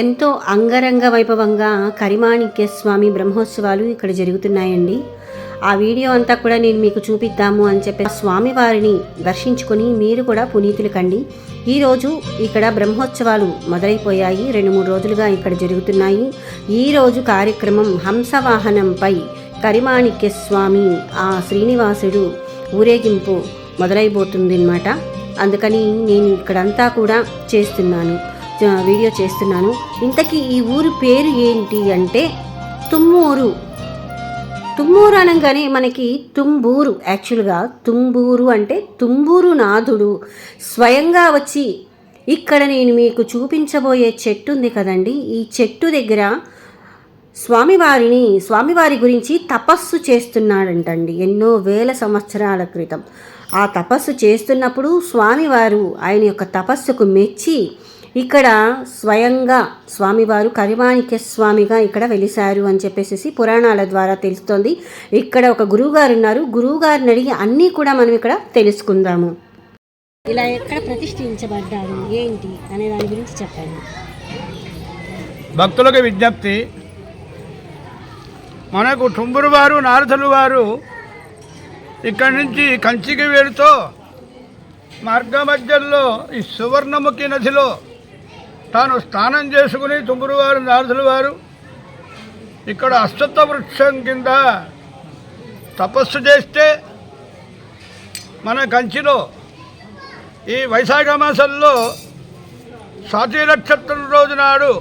ఎంతో అంగరంగ వైభవంగా కరిమాణిక్య స్వామి బ్రహ్మోత్సవాలు ఇక్కడ జరుగుతున్నాయండి. ఆ వీడియో అంతా కూడా నేను మీకు చూపిద్దాము అని చెప్పి స్వామివారిని దర్శించుకొని మీరు కూడా పునీతులు కండి. ఈరోజు ఇక్కడ బ్రహ్మోత్సవాలు మొదలైపోయాయి. రెండు మూడు రోజులుగా ఇక్కడ జరుగుతున్నాయి. ఈరోజు కార్యక్రమం హంసవాహనంపై కరిమాణిక్య స్వామి ఆ శ్రీనివాసుడు ఊరేగింపు మొదలైపోతుంది అనమాట అందుకని నేను ఇక్కడంతా కూడా చేస్తున్నాను. వీడియో చేస్తున్నాను. ఇంతకీ ఈ ఊరు పేరు ఏంటి అంటే తుమ్మూరు. తుమ్మూరు అనగానే మనకి తుంబూరు. యాక్చువల్గా తుంబూరు అంటే తుంబూరు నాథుడు స్వయంగా వచ్చి ఇక్కడ నేను మీకు చూపించబోయే చెట్టు ఉంది కదండి. ఈ చెట్టు దగ్గర స్వామివారిని స్వామివారి గురించి తపస్సు చేస్తున్నాడంటండి ఎన్నో వేల సంవత్సరాల క్రితం. ఆ తపస్సు చేస్తున్నప్పుడు స్వామివారు ఆయన యొక్క తపస్సుకు మెచ్చి ఇక్కడ స్వయంగా స్వామివారు కరిమాణిక్య స్వామిగా ఇక్కడ వెలిశారు అని చెప్పేసి పురాణాల ద్వారా తెలుస్తోంది. ఇక్కడ ఒక గురువుగారు ఉన్నారు గురువుగారిని అడిగి అన్నీ కూడా మనం ఇక్కడ తెలుసుకుందాము. ఇలా ఎక్కడ ప్రతిష్ఠించబడ్డారు? ఏంటి? అనే దాని గురించి చెప్పండి. భక్తులకు విజ్ఞప్తి. మనకు టుంబురు వారు నారదులు వారు ఇక్కడి నుంచి కంచికి వెళుతూ మార్గ మధ్యలో ఈ సువర్ణముఖి నదిలో తాను స్నానం చేసుకుని తుమ్మురు వారు నారదుల వారు ఇక్కడ అశ్వత్థ వృక్షం కింద తపస్సు చేస్తే మన కంచిలో ఈ వైశాఖ మాసంలో స్వాతి నక్షత్రం రోజు నాడు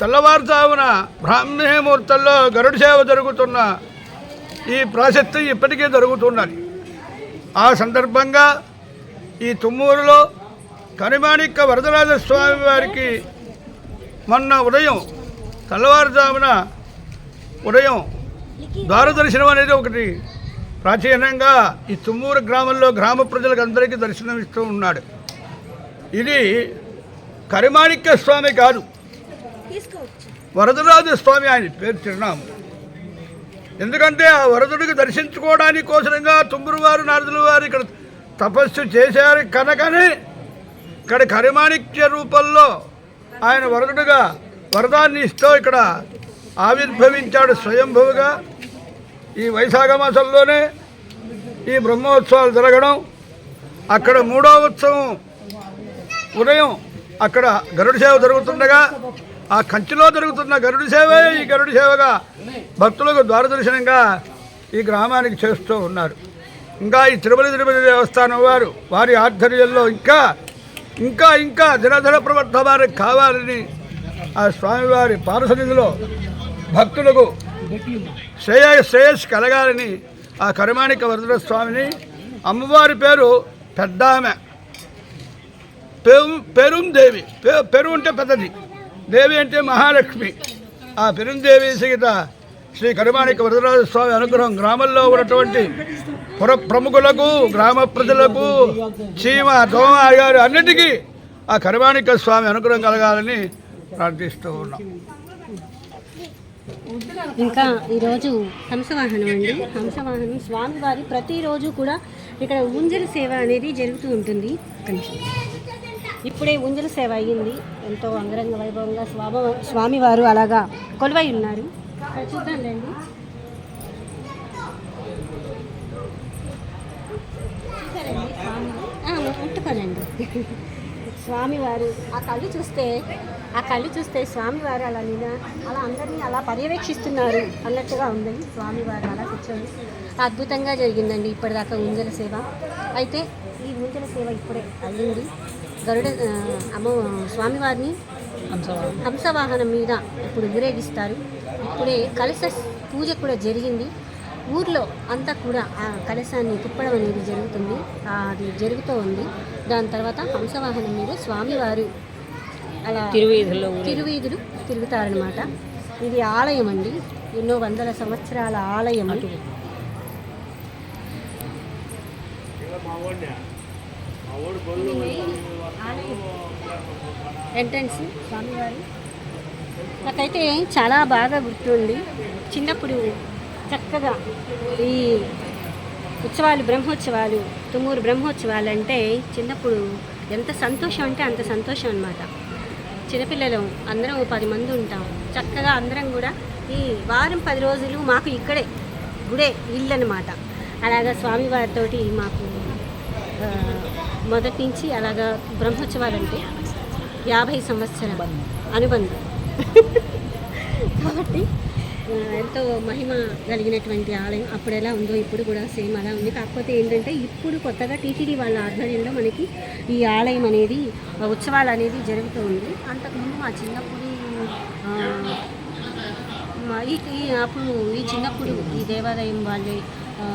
తెల్లవారుజామున బ్రాహ్మీ ముహూర్తంలో సేవ జరుగుతున్న ఈ ప్రాశస్త్యం ఇప్పటికీ జరుగుతున్నది. ఆ సందర్భంగా ఈ తుమ్మూరులో కనిమాణిక్క వరదరాజ స్వామి వారికి మొన్న ఉదయం తెల్లవారుజామున ఉదయం ద్వార దర్శనం అనేది ఒకటి ప్రాచీనంగా ఈ తుమ్మూరు గ్రామంలో గ్రామ ప్రజలకు అందరికీ దర్శనం ఇస్తూ ఉన్నాడు. ఇది కరిమాణిక్య స్వామి కాదు. వరదరాజ స్వామి ఆయన పేరు చిరునాము. ఎందుకంటే ఆ వరదుడికి దర్శించుకోవడానికి కోసరంగా తుమ్మురు వారు నారదుల వారు ఇక్కడ తపస్సు చేశారు కనుకనే ఇక్కడ కరిమాణిక్య రూపంలో ఆయన వరదుడుగా వరదాన్ని ఇస్తూ ఇక్కడ ఆవిర్భవించాడు స్వయంభువుగా. ఈ వైశాఖ మాసంలోనే ఈ బ్రహ్మోత్సవాలు జరగడం అక్కడ మూడో ఉత్సవం ఉదయం అక్కడ గరుడు సేవ జరుగుతుండగా ఆ కంచిలో జరుగుతున్న గరుడు సేవే ఈ గరుడు సేవగా భక్తులకు ద్వారదర్శనంగా ఈ గ్రామానికి చేస్తూ ఉన్నారు. ఇంకా ఈ తిరుమల తిరుపతి దేవస్థానం వారు వారి ఆధ్వర్యంలో ఇంకా ఇంకా ఇంకా దినదన ప్రవర్త వారికి కావాలని ఆ స్వామివారి పారసన్నిధిలో భక్తులకు శ్రేయ శ్రేయస్సు కలగాలని ఆ కరుమాణిక వరద స్వామిని అమ్మవారి పేరు పెద్దామె. పెరు పెరుందేవి. పె- పెరు అంటే పెద్దది. దేవి అంటే మహాలక్ష్మి. ఆ పెరుందేవి సీత శ్రీ కరుమాణిక వరదరాజ స్వామి అనుగ్రహం గ్రామంలో ఉన్నటువంటి పుర ప్రముఖులకు గ్రామ ప్రజలకు చీమ దోమ గారు అన్నిటికీ ఆ కరుమాణిక స్వామి అనుగ్రహం కలగాలని ప్రార్థిస్తూ ఉన్నాం. ఇంకా ఈరోజు హంసవాహనం అండి. హంసవాహనం స్వామివారి ప్రతిరోజు కూడా ఇక్కడ ఉంజల సేవ అనేది జరుగుతూ ఉంటుంది. ఇప్పుడే ఉంజల సేవ అయ్యింది. ఎంతో అంగరంగ వైభవంగా స్వామి స్వామివారు అలాగా కొలువై ఉన్నారు. ఇక్కడ స్వామి? ముట్టుకోనండి స్వామివారు ఆ కళ్ళు చూస్తే ఆ కళ్ళు చూస్తే స్వామివారు అలా నేను అలా అందరినీ అలా పర్యవేక్షిస్తున్నారు అన్నట్టుగా ఉంది. స్వామివారు అలా కూర్చొని అద్భుతంగా జరిగిందండి ఇప్పటిదాకా ఉంజల సేవ. అయితే ఈ ఉంజల సేవ ఇప్పుడే అయ్యింది. గరుడ అమ్మ స్వామివారిని హంసవాహనం. మీద ఇప్పుడు ఊరేగిస్తారు ఇప్పుడే కలశ పూజ కూడా జరిగింది. ఊర్లో అంతా కూడా ఆ కలశాన్ని తిప్పడం అనేది జరుగుతుంది. అది జరుగుతూ ఉంది. దాని తర్వాత హంసవాహనం మీద స్వామివారు అలా తిరువీధుల్లో తిరువీధులు తిరుగుతారనమాట ఇది ఆలయం అండి. ఎన్నో వందల సంవత్సరాల ఆలయం. ఇది మెయిన్ ఆలయం ఎంట్రన్స్ స్వామివారి. నాకైతే చాలా బాగా గుర్తుంది. చిన్నప్పుడు చక్కగా ఈ ఉత్సవాలు బ్రహ్మోత్సవాలు తుమ్మూరు బ్రహ్మోత్సవాలు అంటే చిన్నప్పుడు ఎంత సంతోషం అంటే అంత సంతోషం అనమాట చిన్నపిల్లలు అందరం పది మంది ఉంటాం. చక్కగా అందరం కూడా ఈ వారం పది రోజులు మాకు ఇక్కడే గుడే ఇల్లు అనమాట అలాగా స్వామివారితోటి మాకు మొదటి నుంచి అలాగా బ్రహ్మోత్సవాలు అంటే యాభై సంవత్సరాల. అనుబంధం. కాబట్టి ఎంతో మహిమ కలిగినటువంటి ఆలయం అప్పుడు ఎలా ఉందో ఇప్పుడు కూడా సేమ్ అలా ఉంది. కాకపోతే ఏంటంటే ఇప్పుడు కొత్తగా టీటీడీ వాళ్ళ ఆధ్వర్యంలో మనకి ఈ ఆలయం అనేది ఉత్సవాలు అనేది జరుగుతూ ఉంది. అంతకుముందు మా చిన్నప్పుడు ఈ అప్పుడు ఈ చిన్నప్పుడు ఈ దేవాలయం వాళ్ళే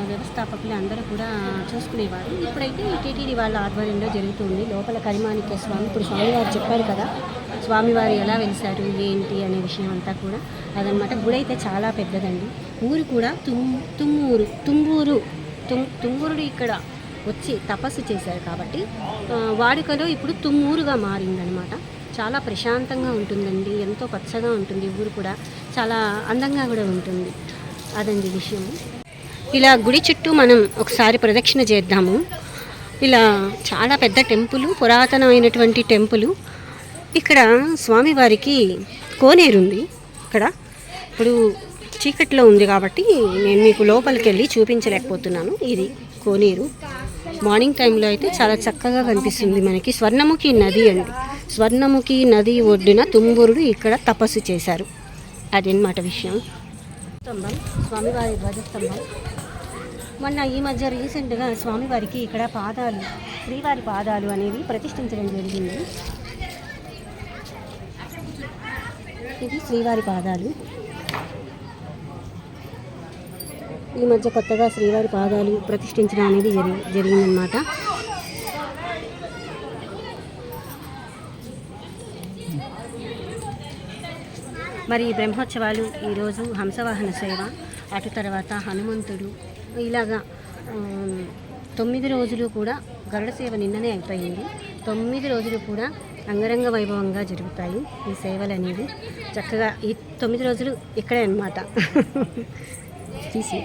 వ్యవస్థాపకులు అందరూ కూడా చూసుకునేవారు. ఇప్పుడైతే ఈ టీటీడీ వాళ్ళ ఆధ్వర్యంలో జరుగుతుంది. లోపల కరిమాణిక్య స్వామి ఇప్పుడు స్వామివారు చెప్పారు కదా స్వామివారు ఎలా వెలిశారు ఏంటి అనే విషయం అంతా కూడా అదనమాట. గుడి అయితే చాలా పెద్దదండి. ఊరు కూడా తుమ్ తుమ్మూరు తుమ్మూరు తుమ్ తుంబూరుడు ఇక్కడ వచ్చి తపస్సు చేశారు కాబట్టి వాడుకలో ఇప్పుడు తుమ్మూరుగా మారిందనమాట. చాలా ప్రశాంతంగా ఉంటుందండి. ఎంతో పచ్చగా ఉంటుంది ఊరు కూడా. చాలా అందంగా కూడా ఉంటుంది. అదండి విషయం ఇలా గుడి చుట్టూ మనం ఒకసారి ప్రదక్షిణ చేద్దాము. ఇలా చాలా పెద్ద టెంపుల్ పురాతనమైనటువంటి టెంపుల్. ఇక్కడ స్వామివారికి కోనేరు ఉంది ఇక్కడ. ఇప్పుడు చీకట్లో ఉంది కాబట్టి నేను మీకు లోపలికి వెళ్ళి చూపించలేకపోతున్నాను. ఇది కోనేరు. మార్నింగ్ టైంలో అయితే చాలా చక్కగా కనిపిస్తుంది మనకి. స్వర్ణముఖి నది అండి. స్వర్ణముఖి నది ఒడ్డున తుంగురుడు ఇక్కడ తపస్సు చేశారు. అదనమాట విషయం. స్తంభం స్వామివారి ధ్వజస్తంభం. మొన్న ఈ మధ్య రీసెంట్గా స్వామివారికి ఇక్కడ పాదాలు శ్రీవారి పాదాలు అనేవి ప్రతిష్ఠించడం జరిగింది. ఇది శ్రీవారి పాదాలు. ఈ మధ్య కొత్తగా శ్రీవారి పాదాలు ప్రతిష్ఠించడం అనేది జరి జరిగిందనమాట మరి ఈ బ్రహ్మోత్సవాలు ఈరోజు హంసవాహన సేవ అటు తర్వాత హనుమంతుడు ఇలాగా తొమ్మిది రోజులు కూడా గరుడ సేవ నిన్ననే అయిపోయింది. తొమ్మిది రోజులు కూడా అంగరంగ వైభవంగా జరుగుతాయి ఈ సేవలు అనేవి. చక్కగా ఈ తొమ్మిది రోజులు ఇక్కడే అనమాట తీసి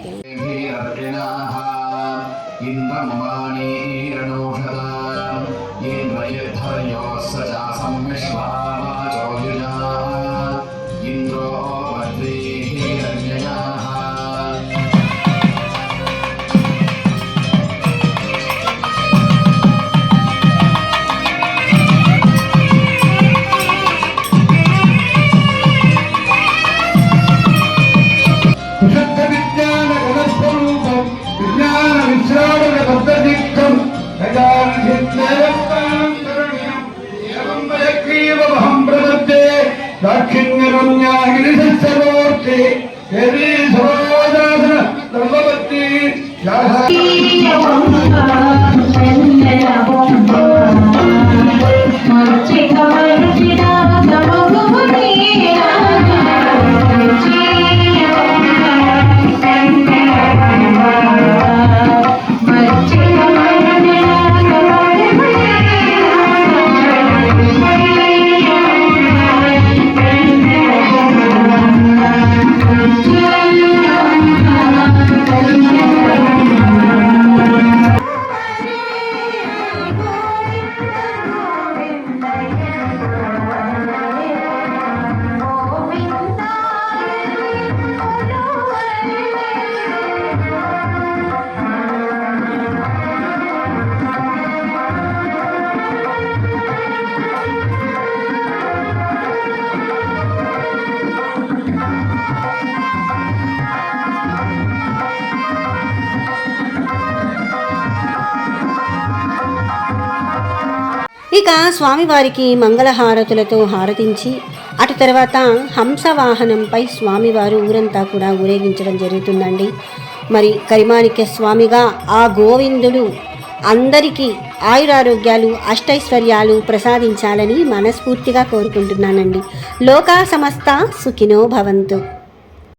¡Feliz Navidad! ఇక స్వామివారికి మంగళహారతులతో హారతించి అటు తర్వాత హంసవాహనంపై స్వామివారు ఊరంతా కూడా ఊరేగించడం జరుగుతుందండి. మరి కరిమాణిక్య స్వామిగా ఆ గోవిందుడు అందరికీ ఆయురారోగ్యాలు అష్టైశ్వర్యాలు ప్రసాదించాలని మనస్ఫూర్తిగా కోరుకుంటున్నానండి. లోకా సమస్త సుఖినో భవంతు.